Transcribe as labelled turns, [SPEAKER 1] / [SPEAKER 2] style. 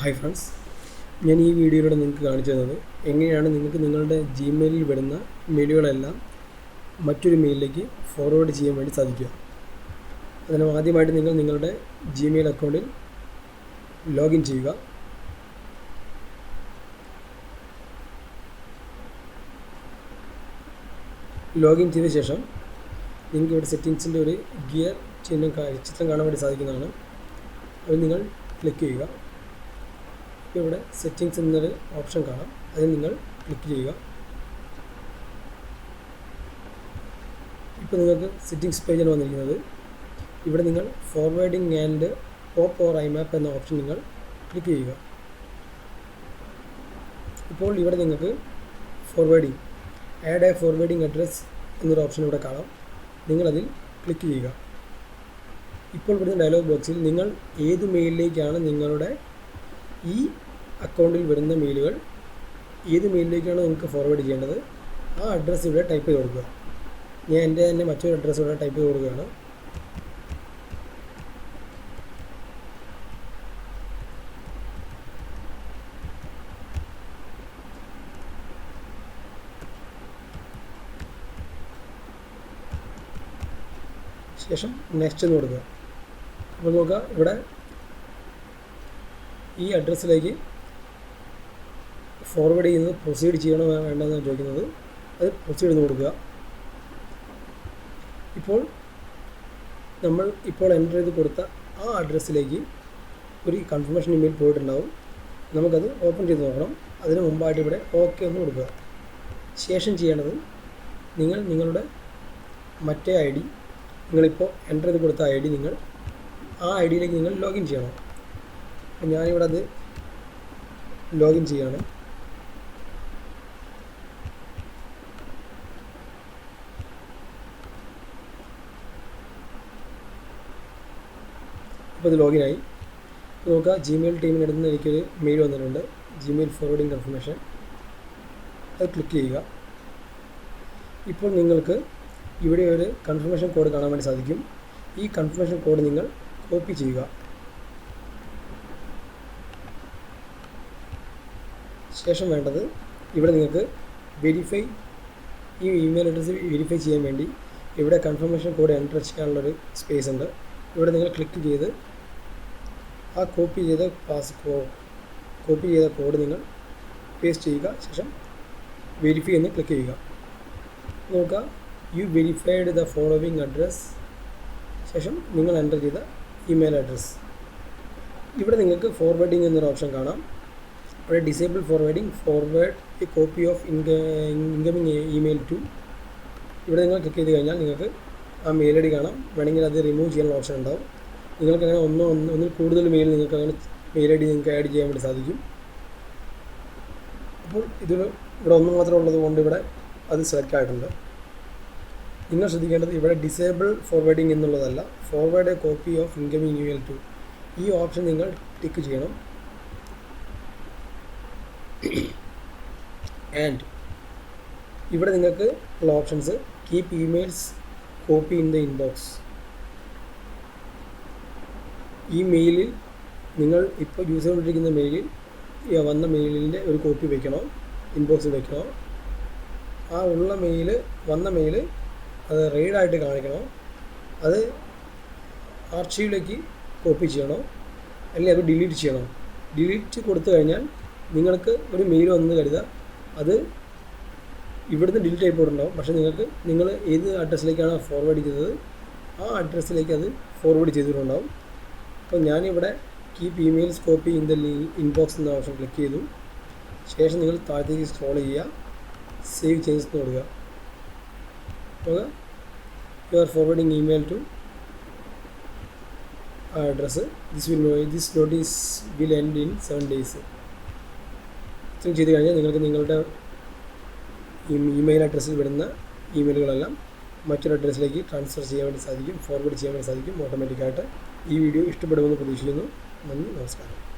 [SPEAKER 1] Hi friends ഞാൻ ഈ വീഡിയോയിലൂടെ നിങ്ങൾക്ക് കാണിച്ചു തന്നത് എങ്ങനെയാണ് നിങ്ങൾക്ക് നിങ്ങളുടെ ജിമെയിലിൽ വരുന്ന മെയിലുകളെല്ലാം മറ്റൊരു മെയിലിലേക്ക് ഫോർവേഡ് ചെയ്യാൻ വേണ്ടി സാധിക്കുക. അതിന് ആദ്യമായിട്ട് നിങ്ങൾ നിങ്ങളുടെ ജിമെയിൽ അക്കൗണ്ടിൽ ലോഗിൻ ചെയ്യുക. ലോഗിൻ ചെയ്ത ശേഷം നിങ്ങൾക്ക് ഇവിടെ സെറ്റിങ്സിന്റെ ഒരു ഗിയർ ചിഹ്നം ചിത്രം കാണാൻ വേണ്ടി സാധിക്കുന്നതാണ്. അത് നിങ്ങൾ ക്ലിക്ക് ചെയ്യുക. ഇവിടെ സെറ്റിങ്സ് എന്നൊരു ഓപ്ഷൻ കാണാം. അതിൽ നിങ്ങൾ ക്ലിക്ക് ചെയ്യുക. ഇപ്പോൾ നിങ്ങൾക്ക് സെറ്റിങ്സ് പേജിൽ വന്നിരിക്കുന്നത് ഇവിടെ നിങ്ങൾ forwarding and pop or IMAP എന്ന ഓപ്ഷൻ നിങ്ങൾ ക്ലിക്ക് ചെയ്യുക. ഇപ്പോൾ ഇവിടെ നിങ്ങൾക്ക് forwarding add a forwarding address എന്നൊരു ഓപ്ഷൻ ഇവിടെ കാണാം. നിങ്ങളതിൽ ക്ലിക്ക് ചെയ്യുക. ഇപ്പോൾ വരുന്ന ഡയലോഗ് ബോക്സിൽ നിങ്ങൾ ഏത് മെയിലിലേക്കാണ് നിങ്ങളുടെ ഈ അക്കൗണ്ടിൽ വരുന്ന മെയിലുകൾ ഏത് മെയിലിലേക്കാണ് നിങ്ങൾക്ക് ഫോർവേഡ് ചെയ്യേണ്ടത് ആ അഡ്രസ്സ് ഇവിടെ ടൈപ്പ് ചെയ്ത് കൊടുക്കുക. ഞാൻ എന്റെ തന്നെ മറ്റൊരു അഡ്രസ്സ് ഇവിടെ ടൈപ്പ് ചെയ്ത് കൊടുക്കുകയാണ്. ശേഷം നെക്സ്റ്റ് എന്ന് കൊടുക്കുക. അപ്പോൾ നോക്കുക ഇവിടെ ഈ അഡ്രസ്സിലേക്ക് ഫോർവേഡ് ചെയ്യുന്നത് പ്രൊസീഡ് ചെയ്യണോ വേണ്ടെന്നാണ് ചോദിക്കുന്നത്. അത് പ്രൊസീഡ് ചെയ്ത് കൊടുക്കുക. ഇപ്പോൾ നമ്മൾ ഇപ്പോൾ എന്റർ ചെയ്ത് കൊടുത്ത ആ അഡ്രസ്സിലേക്ക് ഒരു കൺഫർമേഷൻ ഇമെയിൽ പോയിട്ടുണ്ടാവും. നമുക്കത് ഓപ്പൺ ചെയ്ത് നോക്കണം. അതിന് മുമ്പായിട്ട് ഇവിടെ ഓക്കെ എന്ന് കൊടുക്കുക. ശേഷം ചെയ്യേണ്ടത് നിങ്ങൾ നിങ്ങളുടെ മറ്റേ ഐ ഡി നിങ്ങളിപ്പോൾ എന്റർ ചെയ്ത് കൊടുത്ത ഐ ഡി നിങ്ങൾ ആ ഐ ഡിയിലേക്ക് നിങ്ങൾ ലോഗിൻ ചെയ്യണം. ഞാനിവിടെ അത് ലോഗിൻ ചെയ്യാണ്. അപ്പോൾ ഇത് ലോഗിനായി ഇപ്പോൾ നോക്കുക ജിമെയിൽ ടീമിന്റെ അടുത്ത് നിന്ന് എനിക്കൊരു മെയിൽ വന്നിട്ടുണ്ട്. ജിമെയിൽ ഫോർവേഡിംഗ് കൺഫർമേഷൻ അത് ക്ലിക്ക് ചെയ്യുക. ഇപ്പോൾ നിങ്ങൾക്ക് ഇവിടെ ഒരു കൺഫർമേഷൻ കോഡ് കാണാൻ വേണ്ടി സാധിക്കും. ഈ കൺഫർമേഷൻ കോഡ് നിങ്ങൾ കോപ്പി ചെയ്യുക. ശേഷം വേണ്ടത്. ഇവിടെ നിങ്ങൾക്ക് വെരിഫൈ ഈ ഇമെയിൽ അഡ്രസ്സ് വെരിഫൈ ചെയ്യാൻ വേണ്ടി ഇവിടെ കൺഫർമേഷൻ കോഡ് എന്റർ ചെയ്യാനുള്ളൊരു സ്പേസ് ഉണ്ട്. ഇവിടെ നിങ്ങൾ ക്ലിക്ക് ചെയ്ത് ആ കോപ്പി ചെയ്ത പാസ് കോപ്പി ചെയ്ത കോഡ് നിങ്ങൾ പേസ്റ്റ് ചെയ്യുക. ശേഷം വെരിഫൈ എന്ന് ക്ലിക്ക് ചെയ്യുക. നോക്കുക you verified the following address ശേഷം നിങ്ങൾ എന്റർ ചെയ്ത ഇമെയിൽ അഡ്രസ്സ് ഇവിടെ നിങ്ങൾക്ക് ഫോർവേഡിംഗ് എന്നൊരു ഓപ്ഷൻ കാണാം. ഇവിടെ disable forwarding forward a copy of ഇൻക incoming email to ഇവിടെ നിങ്ങൾ ക്ലിക്ക് ചെയ്ത് കഴിഞ്ഞാൽ നിങ്ങൾക്ക് ആ മെയിൽ ഐ ഡി കാണാം. വേണമെങ്കിൽ അത് റിമൂവ് ചെയ്യാനുള്ള ഓപ്ഷൻ ഉണ്ടാവും. നിങ്ങൾക്ക് അങ്ങനെ ഒന്നോ ഒന്ന് ഒന്നിൽ കൂടുതൽ മെയിൽ നിങ്ങൾക്ക് അങ്ങനെ മെയിൽ ഐ ഡി നിങ്ങൾക്ക് ആഡ് ചെയ്യാൻ വേണ്ടി സാധിക്കും. അപ്പോൾ ഇതിൽ ഇവിടെ ഒന്ന് മാത്രം ഉള്ളത് കൊണ്ട് ഇവിടെ അത് സെലക്ട് ആയിട്ടുണ്ട്. നിങ്ങൾ ശ്രദ്ധിക്കേണ്ടത് ഇവിടെ ഡിസേബിൾ ഫോർവേഡിംഗ് എന്നുള്ളതല്ല forward a copy of incoming email to ഈ ഓപ്ഷൻ നിങ്ങൾ ടിക്ക് ചെയ്യണം. ആൻഡ് ഇവിടെ നിങ്ങൾക്ക് ഉള്ള options keep emails copy in the inbox ഈ മെയിലിൽ നിങ്ങൾ ഇപ്പോൾ യൂസ് ചെയ്തുകൊണ്ടിരിക്കുന്ന മെയിലിൽ വന്ന മെയിലിന്റെ ഒരു കോപ്പി വയ്ക്കണോ ഇൻബോക്സിൽ വയ്ക്കണോ ആ ഉള്ള മെയിൽ വന്ന മെയിൽ അത് റെയ്ഡായിട്ട് കാണിക്കണോ. അത് ആർച്ചീവിലേക്ക് കോപ്പി ചെയ്യണോ. അല്ലെങ്കിൽ അത് ഡിലീറ്റ് ചെയ്യണോ. ഡിലീറ്റ് കൊടുത്തു കഴിഞ്ഞാൽ നിങ്ങൾക്ക് ഒരു മെയിൽ വന്നു കരുതുക. അത് ഇവിടുന്ന് ഡിലീറ്റ് ആയി പോയിട്ടുണ്ടാവും പക്ഷേ നിങ്ങൾക്ക് നിങ്ങൾ ഏത് അഡ്രസ്സിലേക്കാണ് ഫോർവേഡ് ചെയ്തത് ആ അഡ്രസ്സിലേക്ക് അത് ഫോർവേഡ് ചെയ്തിട്ടുണ്ടാവും. അപ്പോൾ ഞാനിവിടെ keep emails copy in the inbox എന്ന ഓപ്ഷൻ ക്ലിക്ക് ചെയ്തു. ശേഷം നിങ്ങൾ താഴത്തേക്ക് സ്ക്രോൾ ചെയ്യുക. സേവ് ചേഞ്ചസ് എന്ന് കൊടുക്കുക. അപ്പോൾ you are forwarding email to a address this will this notice will end in seven days ഇത്രയും ചെയ്ത് കഴിഞ്ഞാൽ നിങ്ങൾക്ക് നിങ്ങളുടെ ഇമെയിൽ അഡ്രസ്സിൽ വരുന്ന ഇമെയിലുകളെല്ലാം മറ്റൊരു അഡ്രസ്സിലേക്ക് ട്രാൻസ്ഫർ ചെയ്യാൻ വേണ്ടി സാധിക്കും ഫോർവേഡ് ചെയ്യാൻ വേണ്ടി സാധിക്കും ഓട്ടോമാറ്റിക്കായിട്ട് ഈ വീഡിയോ ഇഷ്ടപ്പെടുമെന്ന് പ്രതീക്ഷിക്കുന്നു. നന്ദി നമസ്കാരം.